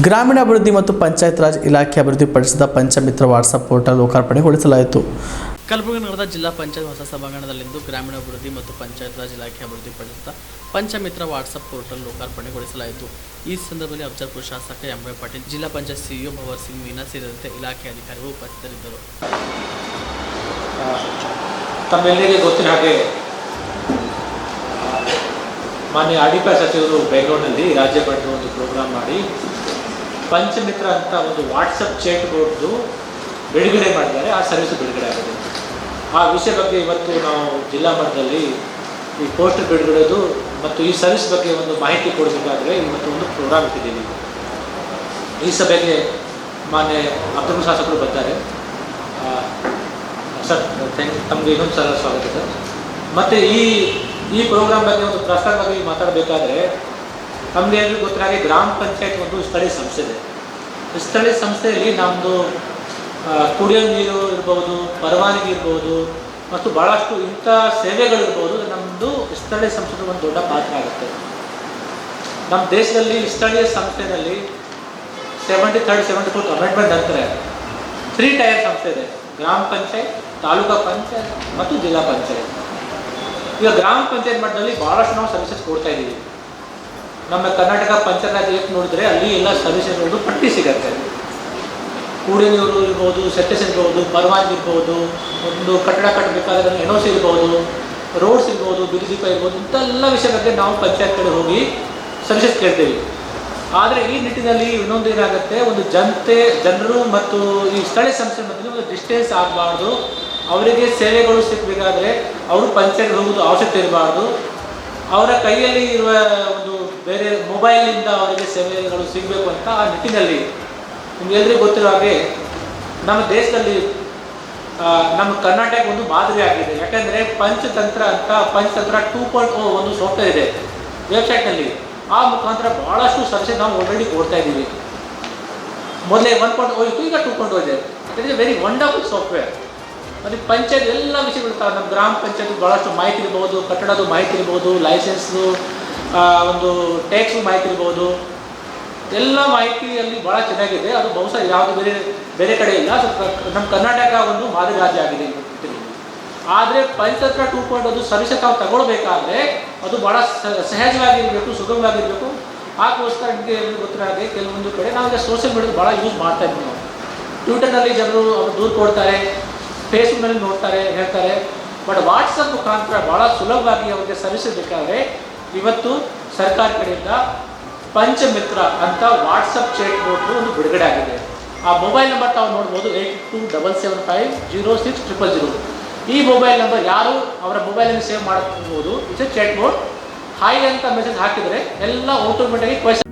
ಗ್ರಾಮೀಣಾಭಿವೃದ್ಧಿ ಮತ್ತು ಪಂಚಾಯತ್ ರಾಜ್ ಇಲಾಖೆ ಅಭಿವೃದ್ಧಿಪಡಿಸಿದ ಪಂಚಮಿತ್ರ ವಾಟ್ಸಪ್ ಪೋರ್ಟಲ್ ಲೋಕಾರ್ಪಣೆಗೊಳಿಸಲಾಯಿತು. ಕಲಬುರಗಿ ನಗರದ ಜಿಲ್ಲಾ ಪಂಚಾಯತ್ ಹೊಸ ಸಭಾಂಗಣದಲ್ಲಿಂದು ಗ್ರಾಮೀಣಾಭಿವೃದ್ಧಿ ಮತ್ತು ಪಂಚಾಯತ್ ರಾಜ್ ಇಲಾಖೆ ಅಭಿವೃದ್ಧಿಪಡಿಸಿದ ಪಂಚಮಿತ್ರ ವಾಟ್ಸಪ್ ಪೋರ್ಟಲ್ ಲೋಕಾರ್ಪಣೆಗೊಳಿಸಲಾಯಿತು. ಈ ಸಂದರ್ಭದಲ್ಲಿ ಅಫ್ಜಲ್ಪುರ ಶಾಸಕ ಎಂ ವೈ ಪಾಟೀಲ್ ಜಿಲ್ಲಾ ಪಂಚಾಯತ್ ಸಿಇಒ ಭವರ್ ಸಿಂಗ್ ಮೀನಾ ಸೇರಿದಂತೆ ಇಲಾಖೆ ಅಧಿಕಾರಿಗಳು ಉಪಸ್ಥಿತರಿದ್ದರು. ತಮ್ಮೆಲ್ಲರಿಗೆ ಗೊತ್ತಿನ ಹಾಗೆ ಮಾನ್ಯ ಆಡಿಪ ಸಚಿವರು ಬೆಂಗಳೂರಿನಲ್ಲಿ ರಾಜ್ಯ ಮಟ್ಟದ ಒಂದು ಪ್ರೋಗ್ರಾಮ್ ಮಾಡಿ ಪಂಚಮಿತ್ರ ಅಂತ ಒಂದು ವಾಟ್ಸಪ್ ಚೇಟ್ ಬೋರ್ಡ್ದು ಬಿಡುಗಡೆ ಮಾಡಿದ್ದಾರೆ. ಆ ಸರ್ವಿಸ್ ಬಿಡುಗಡೆ ಆಗಿದೆ. ಆ ವಿಷಯ ಬಗ್ಗೆ ಇವತ್ತು ನಾವು ಜಿಲ್ಲಾ ಮಟ್ಟದಲ್ಲಿ ಈ ಪೋಸ್ಟರ್ ಬಿಡುಗಡೆದು ಮತ್ತು ಈ ಸರ್ವಿಸ್ ಬಗ್ಗೆ ಒಂದು ಮಾಹಿತಿ ಕೊಡಬೇಕಾದ್ರೆ ಇವತ್ತು ಒಂದು ಪ್ರೋಗ್ರಾಮ್ ಇಟ್ಟಿದ್ದೀವಿ. ಈ ಸಭೆಗೆ ಮಾನ್ಯ ಅಬ್ದುಲ್ ಶಾಸಕರು ಬರ್ತಾರೆ. ಸರ್, ಥ್ಯಾಂಕ್ ತಮಗೆ ಇನ್ನೊಂದು ಸಲ ಸ್ವಾಗತ ಸರ್. ಮತ್ತು ಈ ಈ ಪ್ರೋಗ್ರಾಮ್ ಬಗ್ಗೆ ಒಂದು ಪ್ರಸ್ತಾವವಾಗಿ ಮಾತಾಡಬೇಕಾದ್ರೆ ಎಲ್ಲರಿಗೂ ಗೊತ್ತಿರೋ ಗ್ರಾಮ ಪಂಚಾಯತ್ ಒಂದು ಸ್ಥಳೀಯ ಸಂಸ್ಥೆ ಇದೆ. ಸ್ಥಳೀಯ ಸಂಸ್ಥೆಯಲ್ಲಿ ನಮ್ಮದು ಕುಡಿಯೋ ನೀರು ಇರ್ಬೋದು, ಪರವಾನಗಿ ಇರ್ಬೋದು, ಮತ್ತು ಭಾಳಷ್ಟು ಇಂಥ ಸೇವೆಗಳಿರ್ಬೋದು ನಮ್ಮದು ಸ್ಥಳೀಯ ಸಂಸ್ಥೆಗೆ ಒಂದು ದೊಡ್ಡ ಪಾತ್ರ ಆಗುತ್ತೆ. ನಮ್ಮ ದೇಶದಲ್ಲಿ ಸ್ಥಳೀಯ ಸಂಸ್ಥೆಯಲ್ಲಿ seventy third seventy fourth amendment ಅಂತಾರೆ ತ್ರೀ ಟೈರ್ ಸಂಸ್ಥೆ ಇದೆ. ಗ್ರಾಮ ಪಂಚಾಯತ್, ತಾಲೂಕಾ ಪಂಚಾಯತ್ ಮತ್ತು ಜಿಲ್ಲಾ ಪಂಚಾಯತ್. ಈಗ ಗ್ರಾಮ ಪಂಚಾಯತ್ ಮಟ್ಟದಲ್ಲಿ ಭಾಳಷ್ಟು ನಾವು ಸರ್ವಿಸಸ್ ಕೊಡ್ತಾ ಇದ್ದೀವಿ. ನಮ್ಮ ಕರ್ನಾಟಕ ಪಂಚಾಯತ್ ರಾಜ್ ನೋಡಿದರೆ ಅಲ್ಲಿ ಎಲ್ಲ ಸರ್ವಿಸಸ್ಗಳು ಪಟ್ಟಿ ಸಿಗತ್ತೆ. ಕುಡಿಯೋ ನೀರು ಇರ್ಬೋದು ಸೆಟ್ಟಸ್ ಇರ್ಬೋದು, ಪರವಾನಗಿ ಇರ್ಬೋದು, ಒಂದು ಕಟ್ಟಡ ಕಟ್ಟಬೇಕಾದ್ರೆ ಎನ್ ಓ ಸಿ ಇರ್ಬೋದು ರೋಡ್ಸ್ ಇರ್ಬೋದು ಬೀದಿ ದೀಪ ಇರ್ಬೋದು, ಇಂಥೆಲ್ಲ ವಿಷಯ ಬಗ್ಗೆ ನಾವು ಪಂಚಾಯತ್ ಕಡೆ ಹೋಗಿ ಸರ್ವಿಸಸ್ ಕೇಳ್ತೀವಿ. ಆದರೆ ಈ ನಿಟ್ಟಿನಲ್ಲಿ ಇನ್ನೊಂದು ಏನಾಗುತ್ತೆ, ಒಂದು ಜನತೆ, ಜನರು ಮತ್ತು ಈ ಸ್ಥಳೀಯ ಸಂಸ್ಥೆ ಮಧ್ಯೆ ಒಂದು ಡಿಸ್ಟೆನ್ಸ್ ಆಗಬಾರ್ದು. ಅವರಿಗೆ ಸೇವೆಗಳು ಸಿಗಬೇಕಾದ್ರೆ ಅವರು ಪಂಚಾಯತ್ ಹೋಗೋದು ಅವಶ್ಯಕತೆ ಇರಬಾರ್ದು. ಅವರ ಕೈಯಲ್ಲಿ ಇರುವ ಮೊಬೈಲಿಂದ ಅವರಿಗೆ ಸೇವೆಗಳು ಸಿಗಬೇಕು ಅಂತ ಆ ನಿಟ್ಟಿನಲ್ಲಿ ನಿಮ್ಗೆಲ್ಲರಿಗೂ ಗೊತ್ತಿರೋ ಹಾಗೆ ನಮ್ಮ ದೇಶದಲ್ಲಿ ನಮ್ಮ ಕರ್ನಾಟಕ ಒಂದು ಮಾದರಿ ಆಗಿದೆ. ಯಾಕಂದರೆ ಪಂಚತಂತ್ರ ಅಂತ ಪಂಚತಂತ್ರ ಟೂ ಪಾಯಿಂಟ್ ಓ ಒಂದು ಸಾಫ್ಟ್ವೇರ್ ಇದೆ ವೆಬ್ಸೈಟ್ನಲ್ಲಿ. ಆ ಮುಖಾಂತರ ಭಾಳಷ್ಟು ಸರ್ವಿಸ್ ನಾವು ಆಲ್ರೆಡಿ ಕೊಡ್ತಾ ಇದ್ದೀವಿ. ಮೊದಲೇ ಒನ್ ಪಾಯಿಂಟ್ ಓ ಇತ್ತು, ಈಗ ಟೂ ಪಾಯಿಂಟ್ ಓ ಇದೆ. It is very wonderful software ಮತ್ತು ಪಂಚಾಯತ್ ಎಲ್ಲ ವಿಷಯಗಳು ನಮ್ಮ ಗ್ರಾಮ ಪಂಚಾಯತ್ ಭಾಳಷ್ಟು ಮಾಹಿತಿ ಇರ್ಬೋದು ಕಟ್ಟಡದ ಮಾಹಿತಿ ಇರ್ಬೋದು ಲೈಸೆನ್ಸ್ದು ಒಂದು ಟ್ಯಾಕ್ಸ್ ಮಾಹಿತಿ ಇರ್ಬೋದು. ಎಲ್ಲ ಮಾಹಿತಿಯಲ್ಲಿ ಭಾಳ ಚೆನ್ನಾಗಿದೆ. ಅದು ಬಹುಶಃ ಯಾವುದು ಬೇರೆ ಬೇರೆ ಕಡೆ ಇಲ್ಲ. ಸ್ವಲ್ಪ ನಮ್ಮ ಕರ್ನಾಟಕ ಒಂದು ಮಾದರಿ ರಾಜ್ಯ ಆಗಿದೆ. ಆದರೆ ಪಂಚತಂತ್ರ ಟೂ ಪಾಯಿಂಟ್ ಅದು ಸರ್ವಿಸ್ ತಾವು ತಗೊಳ್ಬೇಕಾದ್ರೆ ಅದು ಭಾಳ ಸಹಜವಾಗಿರಬೇಕು, ಸುಗಮವಾಗಿರಬೇಕು. ಆಗೋಸ್ಕರ ನಿಮಗೆ ಗೊತ್ತಿರೋ ಹಾಗೆ ಕೆಲವೊಂದು ಕಡೆ ನಾವೀಗ ಸೋಷಿಯಲ್ ಮೀಡಿಯಾ ಭಾಳ ಯೂಸ್ ಮಾಡ್ತಾ ಇದ್ದೀವಿ ನಾವು. ಟ್ವಿಟರ್ನಲ್ಲಿ ಜನರು ಅವರು ದೂರು ಕೊಡ್ತಾರೆ ಫೇಸ್ಬುಕ್ನಲ್ಲಿ ನೋಡ್ತಾರೆ, ಹೇಳ್ತಾರೆ. ಬಟ್ ವಾಟ್ಸಪ್ ಮುಖಾಂತರ ಭಾಳ ಸುಲಭವಾಗಿ ಅವರಿಗೆ ಸರ್ವಿಸ್ ಬೇಕಾದರೆ ಇವತ್ತು ಸರ್ಕಾರ ಕಡೆಯಿಂದ ಪಂಚಮಿತ್ರ ಅಂತ ವಾಟ್ಸಪ್ ಚೇಟ್ ಬೋರ್ಡ್ ಒಂದು ಬಿಡುಗಡೆ ಆಗಿದೆ. ಆ ಮೊಬೈಲ್ ನಂಬರ್ ತಾವು ನೋಡ್ಬೋದು eight two double seven five zero six triple zero ಈ ಮೊಬೈಲ್ ನಂಬರ್ ಯಾರು ಅವರ ಮೊಬೈಲನ್ನು ಸೇವ್ ಮಾಡ್ಬೋದು it's a chat board hi ಅಂತ ಮೆಸೇಜ್ ಹಾಕಿದರೆ ಎಲ್ಲ automatic question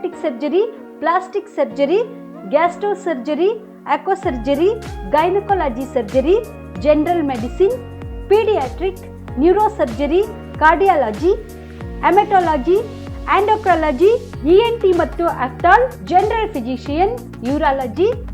surgery plastic surgery gastro surgery onco surgery gynaecology surgery general medicine paediatric neuro surgery cardiology haematology endocrinology ENT ಮತ್ತು ophthal general physician urology